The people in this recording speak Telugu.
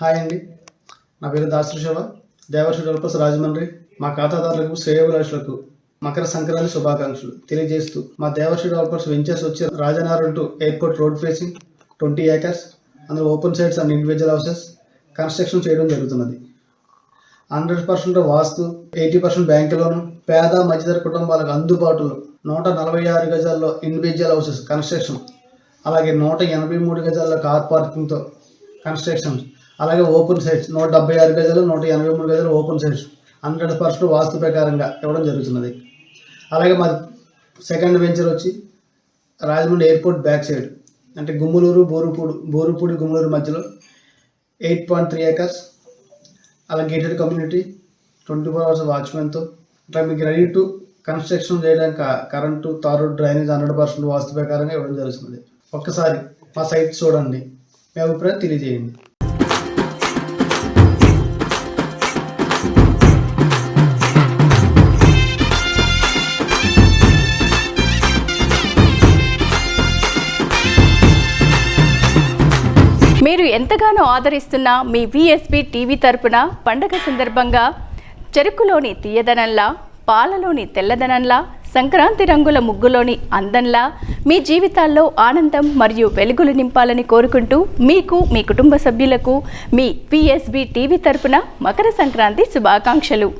హాయ్ అండి. నా పేరు దాసరి శివ దేవర్షి డెవలపర్స్ రాజమండ్రి మా ఖాతాదారులకు శ్రేయోభిలాషులకు మకర సంక్రాంతి శుభాకాంక్షలు తెలియజేస్తూ మా దేవర్షి డెవలపర్స్ వెంచర్స్ వచ్చి Rajanarayana to airport road facing twenty acres. అందులో open sites and individual houses. Construction చేయడం జరుగుతున్నది. Hundred percent vastu eighty percent bank loan. పేద మధ్యతర కుటుంబాలకు అందుబాటులో నూట నలభై ఆరు గజాల్లో ఇండివిజువల్ హౌసెస్ కన్స్ట్రక్షన్. అలాగే నూట ఎనభై మూడు గజాల్లో కార్ పార్కింగ్తో కన్స్ట్రక్షన్. అలాగే ఓపెన్ సైట్స్ నూట డెబ్బై ఆరు గజాలు నూట ఎనభై మూడు గజాలు open sites hundred percent vastu ప్రకారంగా ఇవ్వడం జరుగుతున్నది. అలాగే మా సెకండ్ వెంచర్ వచ్చి రాజమండ్రి ఎయిర్పోర్ట్ బ్యాక్ సైడ్ అంటే గుమ్మలూరు బోరుపూడి బోరుపూడి గుమ్మలూరు మధ్యలో ఎయిట్ పాయింట్ త్రీ ఏకర్స్ అలా gated community twenty four hours వాచ్మెన్తో ఇట్లా మీకు రెడీ టు కన్స్ట్రక్షన్ చేయడానికి కరెంటు తారు డ్రైనేజ్ హండ్రెడ్ పర్సెంట్ వాస్తు ప్రకారంగా ఇవ్వడం జరుగుతుంది ఒక్కసారి మా సైట్ చూడండి మీ అభిప్రాయం తెలియజేయండి. మీరు ఎంతగానో ఆదరిస్తున్న మీ విఎస్బి టీవీ తరపున పండగ సందర్భంగా చెరుకులోని తీయదనంలా పాలలోని తెల్లదనంలా సంక్రాంతి రంగుల ముగ్గులోని అందంలా మీ జీవితాల్లో ఆనందం మరియు వెలుగులు నింపాలని కోరుకుంటూ మీకు మీ కుటుంబ సభ్యులకు మీ విఎస్బి టీవీ తరపున మకర సంక్రాంతి శుభాకాంక్షలు.